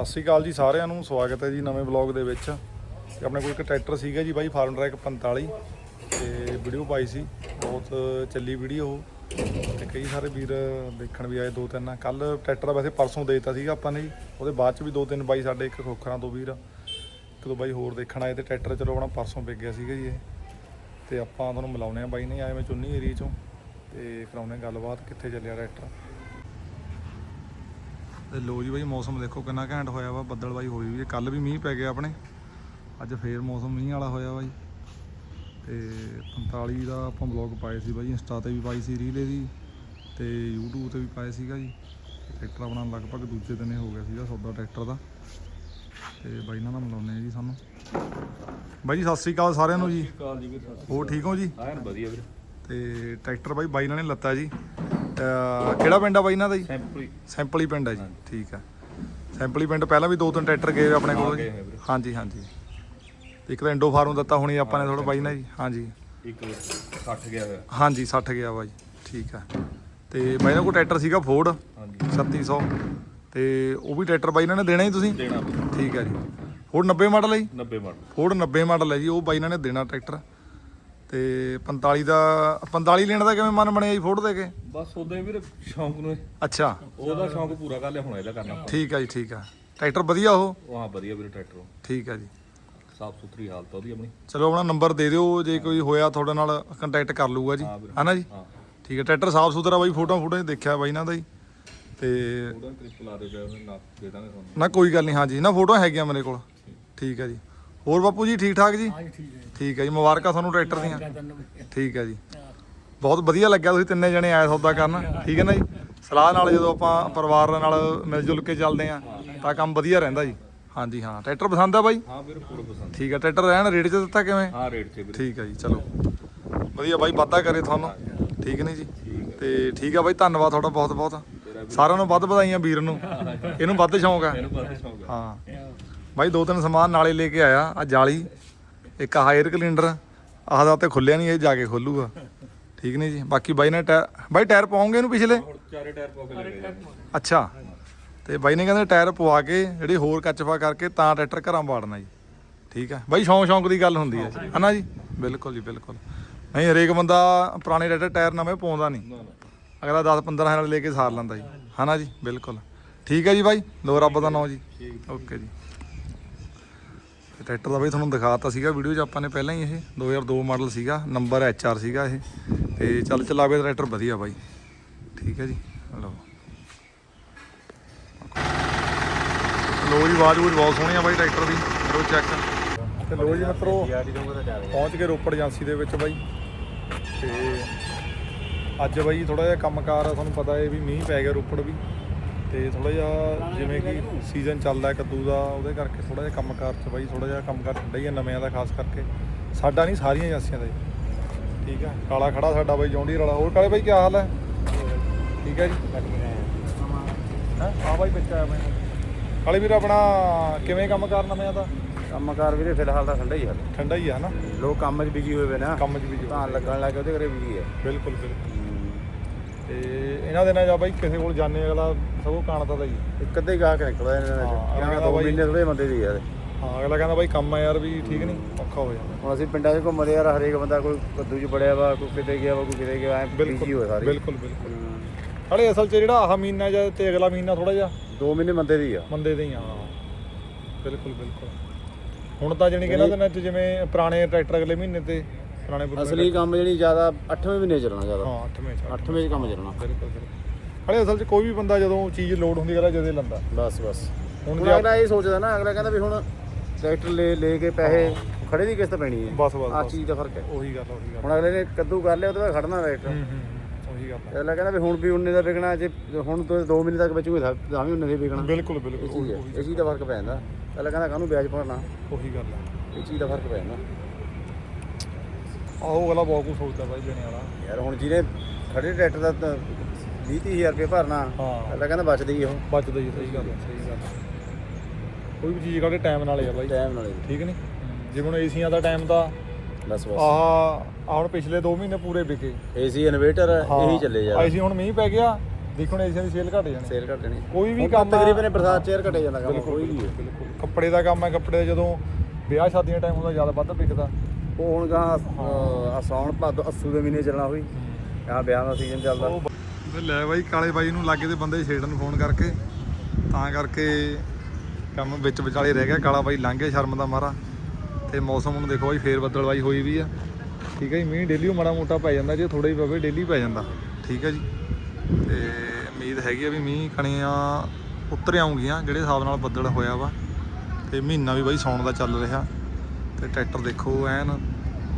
ਸਤਿ ਸ਼੍ਰੀ ਅਕਾਲ ਜੀ ਸਾਰਿਆਂ ਨੂੰ, ਸਵਾਗਤ ਹੈ ਜੀ ਨਵੇਂ ਵਲੌਗ ਦੇ ਵਿੱਚ। ਤੇ ਆਪਣੇ ਕੋਲ ਇੱਕ ਟਰੈਕਟਰ ਸੀਗਾ ਜੀ ਬਾਈ, ਫਾਰਮ ਟਰੈਕ 45 ਤੇ ਵੀਡੀਓ ਪਾਈ ਸੀ, ਬਹੁਤ ਚੱਲੀ ਵੀਡੀਓ ਉਹ। ਤੇ ਕਈ ਸਾਰੇ ਵੀਰ ਦੇਖਣ ਵੀ ਆਏ, ਦੋ ਤਿੰਨ। ਕੱਲ ਟਰੈਕਟਰ ਵੈਸੇ ਪਰਸੋਂ ਦੇ ਦਿੱਤਾ ਸੀਗਾ ਆਪਾਂ ਨੇ ਜੀ। ਉਹਦੇ ਬਾਅਦ ਚ ਵੀ ਦੋ ਤਿੰਨ ਬਾਈ ਸਾਡੇ ਇੱਕ ਖੋਖਰਾਂ ਤੋਂ ਵੀਰ, ਇੱਕ ਦੋ ਬਾਈ ਹੋਰ ਦੇਖਣ ਆਏ ਤੇ ਟਰੈਕਟਰ ਚਲੋ ਆਪਣਾ ਪਰਸੋਂ ਵਿਕ ਗਿਆ ਸੀਗਾ ਜੀ ਇਹ। ਤੇ ਆਪਾਂ ਤੁਹਾਨੂੰ ਮਿਲਾਉਣੇ ਆ ਬਾਈ ਨੇ ਆਏ ਮੈਂ ਚੁੰਨੀ ਏਰੀਆ ਚੋਂ। ਤੇ ਕਰਾਉਣੇ ਗੱਲਬਾਤ ਕਿੱਥੇ ਚੱਲਿਆ ਟਰੈਕਟਰ। ਤੇ ਲੋ ਜੀ ਬਾਈ ਮੌਸਮ ਦੇਖੋ ਕਿੰਨਾ ਘੈਂਟ ਹੋਇਆ ਵਾ ਬੱਦਲ ਬਾਈ ਹੋਈ ਵੀ ਕੱਲ ਵੀ ਮੀਂਹ ਪੈ ਗਿਆ ਆਪਣੇ ਅੱਜ ਫੇਰ ਮੌਸਮ ਮੀਂਹ ਵਾਲਾ ਹੋਇਆ ਵਾ ਜੀ ਤੇ 45 ਦਾ ਆਪਾਂ ਬਲੌਗ ਪਾਏ ਸੀ ਬਾਈ ਇੰਸਟਾ ਤੇ ਵੀ ਪਾਈ ਸੀ ਰੀਲ ਇਹਦੀ ਤੇ YouTube ਤੇ ਵੀ ਪਾਏ ਸੀਗਾ ਜੀ। ਟਰੈਕਟਰ ਆਪਣਾ ਲਗਭਗ ਦੂਜੇ ਦਿਨ ਹੀ ਗਿਆ ਸੀਗਾ ਸੌਦਾ ਟਰੈਕਟਰ ਦਾ। ਤੇ ਬਾਈ ਨਾਲ ਮਿਲਾਉਂਦੇ ਆ ਜੀ ਸਾਨੂੰ। ਬਾਈ ਜੀ ਸਤਿ ਸ੍ਰੀ ਅਕਾਲ ਸਾਰਿਆਂ ਨੂੰ ਜੀ। ਹੋਰ ਠੀਕ ਹੋ ਜੀ? ਐਨ ਵਧੀਆ ਵੀਰ। ਤੇ ਟਰੈਕਟਰ ਬਾਈ ਬਾਈ ਨਾਲ ਨੇ ਲੱਤਾ ਜੀ। ਕਿਹੜਾ ਪਿੰਡ ਆ ਬਾਈ ਇਹਨਾਂ ਦਾ ਜੀ? ਸੈਂਪਲ। ਪਿੰਡ ਹੈ ਜੀ ਠੀਕ ਹੈ ਸੈਂਪਲ ਪਿੰਡ ਪਹਿਲਾਂ ਵੀ ਦੋ ਤਿੰਨ ਟਰੈਕਟਰ ਗਏ ਆਪਣੇ ਕੋਲ ਜੀ। ਹਾਂਜੀ ਹਾਂਜੀ। ਇੱਕ ਤਾਂ ਇੰਡੋ ਫਾਰਮ ਦਿੱਤਾ ਹੋਣੀ ਆਪਾਂ ਨੇ ਥੋੜਾ ਬਾਈ ਨਾ ਜੀ ਹਾਂਜੀ। ਇੱਕ 60 ਗਿਆ ਹੋਇਆ। ਹਾਂਜੀ 60 ਗਿਆ ਬਾਈ ਠੀਕ ਹੈ ਤੇ ਬਾਈ ਨਾਲ ਕੋਲ ਟਰੈਕਟਰ ਸੀਗਾ ਫੋਰਡ ਹਾਂਜੀ। 3600 ਤੇ ਉਹ ਵੀ ਟਰੈਕਟਰ ਬਾਈ ਇਹਨਾਂ ਨੇ ਦੇਣਾ ਹੀ ਤੁਸੀਂ? ਦੇਣਾ ਠੀਕ ਹੈ ਜੀ। ਫੋਰਡ 90 ਮਾਡਲ ਹੈ ਜੀ? 90 ਮਾਡਲ। ਫੋਰਡ 90 ਮਾਡਲ ਹੈ ਜੀ ਉਹ ਬਾਈ ਇਹਨਾਂ ਨੇ ਦੇਣਾ ਟਰੈਕਟਰ। ਤੇ 45 ਦਾ 45 ਲੈਣ ਦਾ ਕਿਵੇਂ ਮਨ ਬਣਿਆ ਜੀ ਫੋਰਡ ਦੇ ਕੇ? ਬਸ ਉਦਾਂ ਹੀ ਵੀਰ ਸ਼ੌਂਕ ਨੂੰ ਅੱਛਾ। ਉਹਦਾ ਸ਼ੌਂਕ ਪੂਰਾ ਕਰ ਲਿਆ ਹੁਣ ਇਹਦਾ ਕਰਨਾ। ਠੀਕ ਹੈ ਜੀ ਠੀਕ ਹੈ ਟਰੈਕਟਰ ਵਧੀਆ ਉਹ? ਉਹ ਹਾਂ ਵਧੀਆ ਵੀਰ ਟਰੈਕਟਰ। ਠੀਕ ਹੈ ਜੀ। ਸਾਫ਼ ਸੁਥਰੀ ਹਾਲਤ ਆ ਉਹਦੀ ਆਪਣੀ। ਚਲੋ ਆਪਣਾ ਨੰਬਰ ਦੇ ਦਿਓ ਜੇ ਕੋਈ ਹੋਇਆ ਤੁਹਾਡੇ ਨਾਲ ਕੰਟੈਕਟ ਕਰ ਲੂਗਾ ਜੀ। ਹਨਾ ਜੀ? ਹਾਂ। ਠੀਕ ਹੈ ਟਰੈਕਟਰ ਸਾਫ਼ ਸੁਥਰਾ ਬਾਈ ਫੋਟੋ ਫੋਟੋ ਦੇਖਿਆ ਬਾਈ ਇਹਨਾਂ ਦਾ ਜੀ। ਤੇ ਉਹਦਾ ਕਲਿੱਪ ਲਾ ਦੇ ਪਿਆ ਉਹਨੇ ਨਾ ਦੇ ਦਾਂਗੇ ਤੁਹਾਨੂੰ। ਨਾ ਕੋਈ ਗੱਲ ਨਹੀਂ ਹਾਂਜੀ। ਨਾ ਫੋਟੋ ਹੈਗੀਆਂ ਮੇਰੇ ਕੋਲ। ਠੀਕ ਹੈ ਜੀ। ਹੋਰ ਬਾਪੂ ਜੀ ਠੀਕ ਠਾਕ ਜੀ? ਠੀਕ ਹੈ ਜੀ। ਮੁਬਾਰਕਾਂ ਤੁਹਾਨੂੰ ਟਰੈਕਟਰ ਦੀਆਂ। ਠੀਕ ਹੈ ਜੀ। ਬਹੁਤ ਵਧੀਆ ਲੱਗਿਆ ਤੁਸੀਂ ਤਿੰਨੇ ਜਣੇ ਆਏ ਸੌਦਾ ਕਰਨ। ਠੀਕ ਹੈ ਨਾ ਜੀ? ਸਲਾਹ ਨਾਲ ਜਦੋਂ ਆਪਾਂ ਪਰਿਵਾਰ ਨਾਲ ਮਿਲ ਜੁਲ ਕੇ ਚੱਲਦੇ ਆ ਤਾਂ ਕੰਮ ਵਧੀਆ ਰਹਿੰਦਾ ਜੀ। ਹਾਂਜੀ ਹਾਂ। ਟਰੈਕਟਰ ਪਸੰਦ ਆ ਬਾਈ? ਹਾਂ ਵੀਰ ਪੂਰਾ ਪਸੰਦ। ਠੀਕ ਹੈ ਟਰੈਕਟਰ ਰਹਿਣ ਰੇਟ 'ਚ ਦਿੱਤਾ ਕਿਵੇਂ? ਹਾਂ ਰੇਟ ਤੇ ਵੀਰ। ਠੀਕ ਹੈ ਜੀ ਚਲੋ। ਵਧੀਆ ਬਾਈ ਵਾਧਾ ਕਰੇ ਤੁਹਾਨੂੰ। ਠੀਕ ਨਹੀਂ ਜੀ? ਤੇ ਠੀਕ ਆ ਬਾਈ ਧੰਨਵਾਦ ਤੁਹਾਡਾ ਬਹੁਤ ਬਹੁਤ ਸਾਰਿਆਂ ਨੂੰ ਵੱਧ ਵਧਾਈਆਂ ਵੀਰ ਨੂੰ। ਇਹਨੂੰ ਵੱਧ ਸ਼ੌਂਕ ਆ। ਇਹਨੂੰ ਪਤਾ ਸ਼ੌਂਕ ਆ। ਹਾਂ। ਬਾਈ ਦੋ ਤਿੰਨ ਸਮਾਨ ਨਾਲੇ ਲੈ ਕੇ ਆਇਆ ਆ ਜਾਲੀ ਇੱਕ ਆਹ 에ਅਰ ਕਲਿੰਡਰ ਆਹ ਦਾ ਉੱਤੇ ਖੁੱਲਿਆ ਨਹੀਂ ਇਹ ਜਾ ਕੇ ਖੋਲੂਗਾ। ਠੀਕ ਨਹੀਂ ਜੀ? ਬਾਕੀ ਬਾਈ ਨੇ ਟਾਇਰ ਬਾਈ ਟਾਇਰ ਪਾਉਂਗੇ ਇਹਨੂੰ ਪਿਛਲੇ? ਚਾਰੇ ਟਾਇਰ ਪਾ ਕੇ ਅੱਛਾ। ਤੇ ਬਾਈ ਨੇ ਕਹਿੰਦੇ ਟਾਇਰ ਪਵਾ ਕੇ ਜਿਹੜੇ ਹੋਰ ਕੱਚਫਾ ਕਰਕੇ ਤਾਂ ਟਰੈਕਟਰ ਘਰਾਂ ਵਾੜਨਾ ਜੀ। ਠੀਕ ਹੈ ਬਾਈ ਸ਼ੌਂਕ ਸ਼ੌਂਕ ਦੀ ਗੱਲ ਹੁੰਦੀ ਹੈ। ਹਨਾ ਜੀ? ਬਿਲਕੁਲ ਜੀ ਬਿਲਕੁਲ। ਨਹੀਂ ਹਰੇਕ ਬੰਦਾ ਪੁਰਾਣੇ ਟਰੈਕਟਰ ਟਾਇਰ ਨਵੇਂ ਪਾਉਂਦਾ ਨਹੀਂ। ਅਗਲਾ 10 15 ਹਜ਼ਾਰ ਲੈ ਕੇ ਸਾਰ ਲੈਂਦਾ ਜੀ। ਹਨਾ ਜੀ? ਬਿਲਕੁਲ। ਠੀਕ ਹੈ ਜੀ ਬਾਈ? ਲੋ ਰੱਬ ਦਾ ਨਾਮ ਜੀ। ਓਕੇ ਜੀ। ਤੇ ਟਰੈਕਟਰ ਦਾ ਬਈ ਤੁਹਾਨੂੰ ਦਿਖਾਤਾ ਸੀਗਾ, ਵੀਡੀਓ 'ਚ ਆਪਾਂ ਨੇ ਪਹਿਲਾਂ ਹੀ ਇਹ 2002 ਮਾਡਲ ਸੀਗਾ, ਨੰਬਰ HR ਸੀਗਾ ਇਹ। ਤੇ ਚੱਲ ਚਲਾਵੇ ਟਰੈਕਟਰ ਵਧੀਆ ਬਾਈ। ਠੀਕ ਹੈ ਜੀ, ਲਓ। ਲੋ ਜੀ, ਆਵਾਜ਼ ਵੀ ਬਹੁਤ ਸੋਹਣੀ ਆ ਬਾਈ ਟਰੈਕਟਰ ਦੀ, ਕਰੋ ਚੈੱਕ ਤੇ ਲੋ ਜੀ ਮਿੱਤਰੋ, ਪਹੁੰਚ ਗਏ ਰੋਪੜ ਏਜੰਸੀ ਦੇ ਵਿੱਚ ਬਾਈ। ਤੇ ਅੱਜ ਬਾਈ ਥੋੜਾ ਜਿਹਾ ਕੰਮਕਾਰ ਆ, ਤੁਹਾਨੂੰ ਪਤਾ ਹੈ ਵੀ ਮੀਂਹ ਪੈ ਗਿਆ ਰੋਪੜ ਵੀ। ਤੇ ਥੋੜਾ ਜਿਹਾ ਜਿਵੇਂ ਕਿ ਸੀਜ਼ਨ ਚੱਲਦਾ ਹੈ ਕੱਦੂ ਦਾ ਉਹਦੇ ਕਰਕੇ ਥੋੜਾ ਜਿਹਾ ਕੰਮਕਾਰ ਚ ਬਾਈ ਥੋੜਾ ਜਿਹਾ ਕੰਮਕਾਰ ਠੰਡਾ ਹੀ ਹੈ ਨਵਿਆਂ ਦਾ ਖਾਸ ਕਰਕੇ। ਸਾਡਾ ਨਹੀਂ ਸਾਰੀਆਂ ਏਜੰਸੀਆਂ ਦਾ ਜੀ। ਠੀਕ ਹੈ ਕਾਲਾ ਖੜਾ ਸਾਡਾ ਬਾਈ ਜੌਂਡੀ ਵਾਲਾ। ਹੋਰ ਕਾਲੇ ਬਾਈ ਕੀ ਹਾਲ ਹੈ ਠੀਕ ਹੈ ਜੀ? ਹਾਂ? ਆ ਬਾਈ ਬੱਚਾ ਆਇਆ ਬਾਈ। ਕਾਲੇ ਵੀਰ ਆਪਣਾ ਕਿਵੇਂ ਕੰਮ ਕਰ ਨਵਿਆਂ ਦਾ? ਕੰਮਕਾਰ ਵੀਰੇ ਫਿਲਹਾਲ ਤਾਂ ਠੰਡਾ ਹੀ ਹੈ ਠੰਡਾ ਹੀ ਹੈ ਨਾ ਲੋਕ ਕੰਮ 'ਚ ਬਿਜ਼ੀ ਹੋਏ ਵੇ ਨਾ। ਕੰਮ 'ਚ ਵੀ ਜੋ ਲੱਗਣ ਲੱਗ ਉਹਦੇ ਘਰੇ ਬਿਜ਼ੀ ਹੈ ਬਿਲਕੁਲ ਬਿਲਕੁਲ। ਤੇ ਇਹਨਾਂ ਦਿਨਾਂ ਜਾ ਬਾਈ ਕਿਸੇ ਕੋਲ ਜਾਣੇ ਅਗਲਾ ਸਗੋਂ ਕਾਣਦਾ ਦਾ ਹੀ ਇੱਕ ਅੱਧੇ ਗਾਹਕ ਨਿਕਲਦਾ ਇਹਨਾਂ ਹਾਂ, ਨੇ ਅਗਲਾ ਕਿਹਾ ਦੋ ਬਾਈ- ਮਹੀਨੇ ਥੋੜੇ ਬੰਦੇ ਦੀ ਯਾਰ ਹਾਂ ਅਗਲਾ ਕਹਿੰਦਾ ਬਾਈ ਕੰਮ ਆ ਯਾਰ ਵੀ ਠੀਕ ਨਹੀਂ ਔਖਾ ਹੋ ਜਾਂਦਾ। ਹੁਣ ਅਸੀਂ ਪਿੰਡਾਂ 'ਚ ਘੁੰਮਦੇ ਯਾਰ ਹਰੇਕ ਬੰਦਾ ਕੋਈ ਕੱਦੂ 'ਚ ਬੜਿਆ ਵਾ ਕੋਈ ਕਿਤੇ ਗਿਆ ਵਾ ਕੋਈ ਕਿਤੇ ਗਿਆ ਐ ਬਿਜ਼ੀ ਹੋਏ ਸਾਰੇ। ਬਿਲਕੁਲ ਬਿਲਕੁਲ। ਹਲੇ ਅਸਲ 'ਚ ਜਿਹੜਾ ਆਹ ਮਹੀਨਾ ਜਾਂ ਤੇ ਅਗਲਾ ਮਹੀਨਾ ਥੋੜਾ ਜਿਹਾ। ਦੋ ਮਹੀਨੇ ਬੰਦੇ ਦੀ ਆ। ਮੰਦੇ ਦੇ ਹੀ। ਆ ਬਿਲਕੁਲ ਬਿਲਕੁਲ। ਹੁਣ ਤਾਂ ਜਾਣੀ ਕਿ ਇਹਨਾਂ ਦਿਨਾਂ 'ਚ ਜਿਵੇਂ ਪੁਰਾਣੇ ਟਰੈਕਟਰ ਅਗਲੇ ਮਹੀਨੇ ਤੇ ਪੁਰਾਣੇ ਪੁਰਾਣੇ ਅਸਲੀ ਕੰਮ ਜਿਹੜੀ ਜ਼ਿਆਦਾ 8ਵੇਂ ਮਹੀਨੇ ਚੱਲਣਾ ਜ਼ਿਆਦਾ। ਹਾਂ 8ਵੇਂ 'ਚ 8ਵੇਂ 'ਚ। ਕੰਮ ਚੱਲਣਾ। ਬਿਲਕੁਲ ਬਿਲਕੁਲ। ਹਲੇ ਅਸਲ 'ਚ ਕੋਈ ਵੀ ਬੰਦਾ ਜਦੋਂ ਚੀਜ਼ ਲੋਡ ਹੁੰਦੀ ਅਗਲਾ ਜਦੇ ਲੰਦਾ। ਬਸ ਬਸ। ਹੁਣ ਹੁਣ ਜੇ ਅਗਲਾ ਇਹ ਸੋਚਦਾ ਨਾ ਅਗਲਾ ਕਹਿੰਦਾ ਵੀ ਹੁਣ ਟਰੈਕਟਰ ਲੈ ਲੈ ਕੇ ਪੈਸੇ ਖੜੇ ਦੀ ਕਿਸ਼ਤ ਪੈਣੀ ਹੈ। ਬਸ ਬਸ ਆ ਬਸ। ਚੀਜ਼ ਦਾ ਫ਼ਰਕ ਹੈ। ਉਹੀ ਗੱਲ ਉਹੀ ਗੱਲ। ਹੁਣ ਅਗਲੇ ਨੇ ਕੱਦੂ ਕਰ ਲਿਆ ਉਹਦੇ ਬਾਅਦ ਖੜਨਾ ਟਰੈਕਟਰ। ਹੂੰ ਹੂੰ ਹੂੰ, ਉਹੀ ਗੱਲ। ਅਗਲਾ ਕਹਿੰਦਾ ਵੀ ਹੁਣ ਵੀ ਉਨੇ ਦਾ ਵਿਕਣਾ ਜੇ ਹੁਣ ਤੋਂ 2 ਮਹੀਨੇ ਤੱਕ ਬਚੂਗੇ ਤਾਂ ਤਾਂ ਵੀ ਉਨੇ ਦੇ ਵਿਕਣਾ। ਬਿਲਕੁਲ ਬਿਲਕੁਲ ਇਹ ਚੀਜ਼ ਹੈ। ਉਹੀ- ਇਹ ਚੀਜ਼ ਦਾ ਫ਼ਰਕ ਪੈ ਜਾਂਦਾ। ਅਗਲਾ ਕਹਿੰਦਾ ਕਾਹਨੂੰ ਵਿਆਜ ਭਰਨਾ ਉਹੀ ਗੱਲ ਆ ਇਹ ਚੀਜ਼ ਦਾ ਫ਼ਰਕ ਪੈ ਜਾਂਦਾ। ਆਹੋ ਅਗਲਾ ਬਹੁਤ ਕੁਝ ਸੋਚਦਾ ਬਾਈ ਜਣੇ ਵਾਲਾ। ਯਾਰ ਹੁਣ ਜਿਹਨੇ ਖੜੇ ਟਰੈਕਟਰ ਦਾ 20 ਹਜ਼ਾਰ ਰੁਪਏ ਭਰਨਾ ਹਾਂ। ਅਗਲਾ ਕਹਿੰਦਾ ਬਚਦੀ ਹੀ ਉਹ। ਬਚਦਾ ਹੀ ਸਹੀ ਗੱਲ ਆ, ਸਹੀ ਗੱਲ ਆ। ਕੋਈ ਵੀ ਚੀਜ਼ ਕਾੜੇ ਟਾਈਮ ਨਾਲ ਹੀ ਆ ਬਾਈ। ਟਾਈਮ ਨਾਲ ਹੀ ਠੀਕ ਨਹੀਂ ਜਿਵੇਂ ਹੁਣ ਏਸੀਆਂ ਦਾ ਟਾਈਮ ਤਾਂ ਬਸ ਬਸ। ਆਹ ਆਹ ਹੁਣ ਪਿਛਲੇ 2 ਮਹੀਨੇ ਪੂਰੇ ਵਿਕੇ। ਏਸੀ ਇਨਵੇਟਰ ਇਹੀ ਚੱਲੇ ਯਾਰ ਏਸੀ ਹੁਣ ਮੀਂਹ ਪੈ ਗਿਆ ਦੇਖੋ ਏਸ਼ੀਆ ਦੀ ਸੇਲ ਘਟ ਜਾਣੀ। ਸੇਲ ਘਟ ਜਾਣੀ। ਕੋਈ ਵੀ ਹੁਣ ਤਾਂ ਕੰਮ ਆ- ਤਕਰੀਬਨ ਇਹ ਬਰਸਾਤ ਚੇਅਰ ਘਟੇ ਜਾਂਦਾ ਕੰਮ ਬਿਲਕੁਲ ਕੋਈ ਵੀ ਹੈ ਬਿਲਕੁਲ। ਕੱਪੜੇ ਦਾ ਕੰਮ ਹੈ ਕੱਪੜੇ ਦਾ ਜਦੋਂ ਵਿਆਹ ਸ਼ਾਦੀਆਂ ਟਾਈਮ ਹੁੰਦਾ ਜ਼ਿਆਦਾ ਵੱਧ ਵਿਕਦਾ। ਉਹ ਹੁਣ ਗਾ ਆ ਸੌਣ ਭਾਦੋ ਅਸੂ ਦੇ ਮਹੀਨੇ ਚੱਲਣਾ ਹੋਈ ਆ ਵਿਆਹ ਦਾ ਸੀਜ਼ਨ ਚੱਲਦਾ। ਤੇ ਲੈ ਬਾਈ, ਕਾਲੇ ਬਾਈ ਨੂੰ ਲਾਗੇ ਦੇ ਬੰਦੇ ਛੇੜਨ ਨੂੰ ਫੋਨ ਕਰਕੇ। ਤਾਂ ਕਰਕੇ ਕੰਮ ਵਿੱਚ ਵਿਚਾਲੇ ਰਹਿ ਗਿਆ, ਕਾਲਾ ਬਾਈ ਲੰਘ ਗਿਆ ਸ਼ਰਮ ਦਾ ਮਾਰਾ। ਤੇ ਮੌਸਮ ਨੂੰ ਦੇਖੋ ਬਾਈ, ਫੇਰ ਬੱਦਲਵਾਈ ਹੋਈ ਵੀ ਆ। ਠੀਕ ਹੈ ਜੀ, ਮੀਂਹ ਡੇਲੀ ਮਾੜਾ ਮੋਟਾ ਪੈ ਜਾਂਦਾ, ਜੇ ਥੋੜਾ ਹੀ ਪਵੇ ਡੇਲੀ ਪੈ ਜਾਂਦਾ। ਠੀਕ ਹੈ ਜੀ। ਤੇ ਉਮੀਦ ਹੈਗੀ ਆ ਵੀ ਮੀਂਹ ਕਣੀਆਂ ਉਤਰ ਆਉਂਗੀਆਂ ਜਿਹੜੇ ਹਿਸਾਬ ਨਾਲ ਬੱਦਲ ਹੋਇਆ ਵਾ। ਤੇ ਮਹੀਨਾ ਵੀ ਬਾਈ ਸੌਣ ਦਾ ਚੱਲ ਰਿਹਾ। ਤੇ ਟਰੈਕਟਰ ਦੇਖੋ ਐਨ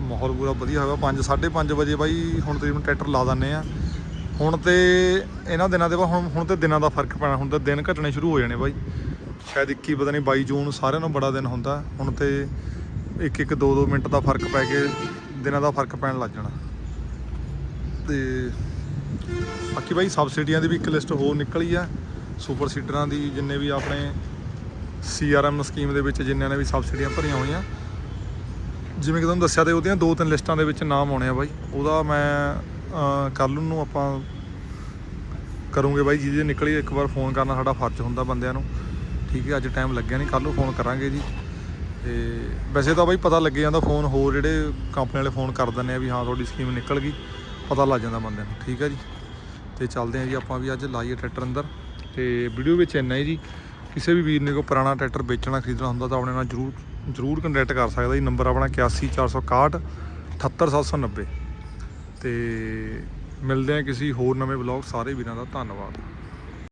ਮਾਹੌਲ ਪੂਰਾ ਵਧੀਆ ਹੋਇਆ 5 5:30 ਵਜੇ ਬਾਈ ਹੁਣ ਤਕਰੀਬਨ ਟਰੈਕਟਰ ਲਾ ਦਿੰਨੇ ਆ। ਹੁਣ ਤੇ ਇਹਨਾਂ ਦਿਨਾਂ ਦੇ ਬਾਅਦ ਹੁਣ ਹੁਣ ਤੇ ਦਿਨਾਂ ਦਾ ਫ਼ਰਕ ਪੈਣਾ। ਹੁਣ ਤੇ ਦਿਨ ਘਟਣੇ ਸ਼ੁਰੂ ਹੋ ਜਾਣੇ ਬਾਈ। ਸ਼ਾਇਦ 21 ਪਤਾ ਨਹੀਂ 22 ਜੂਨ ਸਾਰਿਆਂ ਨੂੰ ਬੜਾ ਦਿਨ ਹੁੰਦਾ। ਹੁਣ ਤੇ ਇੱਕ ਇੱਕ, ਦੋ ਦੋ ਮਿੰਟ ਦਾ ਫ਼ਰਕ ਪੈ ਕੇ ਦਿਨਾਂ ਦਾ ਫ਼ਰਕ ਪੈਣ ਲੱਗ ਜਾਣਾ। ਤੇ ਬਾਕੀ ਬਾਈ ਸਬਸਿਡੀਆਂ ਦੀ ਵੀ ਇੱਕ ਲਿਸਟ ਹੋਰ ਨਿਕਲੀ ਆ। ਸੁਪਰ ਸੀਡਰਾਂ ਦੀ ਜਿੰਨੇ ਵੀ ਆਪਣੇ ਸੀਆਰਐਮ ਸਕੀਮ ਦੇ ਵਿੱਚ ਜਿੰਨਿਆਂ ਨੇ ਵੀ ਸਬਸਿਡੀਆਂ ਭਰੀਆਂ ਹੋਈਆਂ। ਜਿਵੇਂ ਕਿ ਤੁਹਾਨੂੰ ਦੱਸਿਆ ਤੇ ਉਹਦੀਆਂ ਦੋ ਤਿੰਨ ਲਿਸਟਾਂ ਦੇ ਵਿੱਚ ਨਾਮ ਆਉਣੇ ਆ ਬਾਈ। ਉਹਦਾ ਮੈਂ ਕੱਲ ਨੂੰ ਆਪਾਂ ਕਰੂੰਗੇ ਬਾਈ। ਜਿਹਦੇ ਨਿਕਲੀ ਇੱਕ ਵਾਰ ਫੋਨ ਕਰਨਾ ਸਾਡਾ ਫਰਜ਼ ਹੁੰਦਾ ਬੰਦਿਆਂ ਨੂੰ। ਠੀਕ ਹੈ, ਅੱਜ ਟਾਈਮ ਲੱਗਿਆ ਨਹੀਂ ਕੱਲ ਨੂੰ ਫੋਨ ਕਰਾਂਗੇ ਜੀ। ਤੇ ਵੈਸੇ ਤਾਂ ਬਾਈ ਪਤਾ ਲੱਗ ਜਾਂਦਾ ਫੋਨ, ਹੋਰ ਜਿਹੜੇ ਕੰਪਨੀ ਵਾਲੇ ਫੋਨ ਕਰ ਦਿੰਦੇ ਆ ਵੀ ਹਾਂ, ਤੁਹਾਡੀ ਸਕੀਮ ਨਿਕਲ ਗਈ। ਪਤਾ ਲੱਗ ਜਾਂਦਾ ਬੰਦਿਆਂ ਨੂੰ। ਠੀਕ ਹੈ ਜੀ। ਤੇ ਚੱਲਦੇ ਆ ਜੀ ਆਪਾਂ ਵੀ ਅੱਜ ਲਾਈਏ ਟਰੈਕਟਰ ਅੰਦਰ। ਤੇ ਵੀਡੀਓ ਵਿੱਚ ਇੰਨਾ ਹੀ ਜੀ। ਕਿਸੇ ਵੀ ਵੀਰ ਨੇ ਕੋਈ ਪੁਰਾਣਾ ਟਰੈਕਟਰ ਵੇਚਣਾ, ਖਰੀਦਣਾ ਹੁੰਦਾ ਤਾਂ ਆਪਣੇ ਨਾਲ ਜਰੂਰ ਜਰੂਰ ਕੰਟੈਕਟ ਕਰ ਸਕਦਾ ਜੀ ਨੰਬਰ ਆਪਣਾ 81461 78790 ਤੇ ਮਿਲਦੇ ਆ ਕਿਸੇ ਹੋਰ ਨਵੇਂ ਵਲੌਗ ਸਾਰੇ ਵੀਰਾਂ ਦਾ, ਧੰਨਵਾਦ।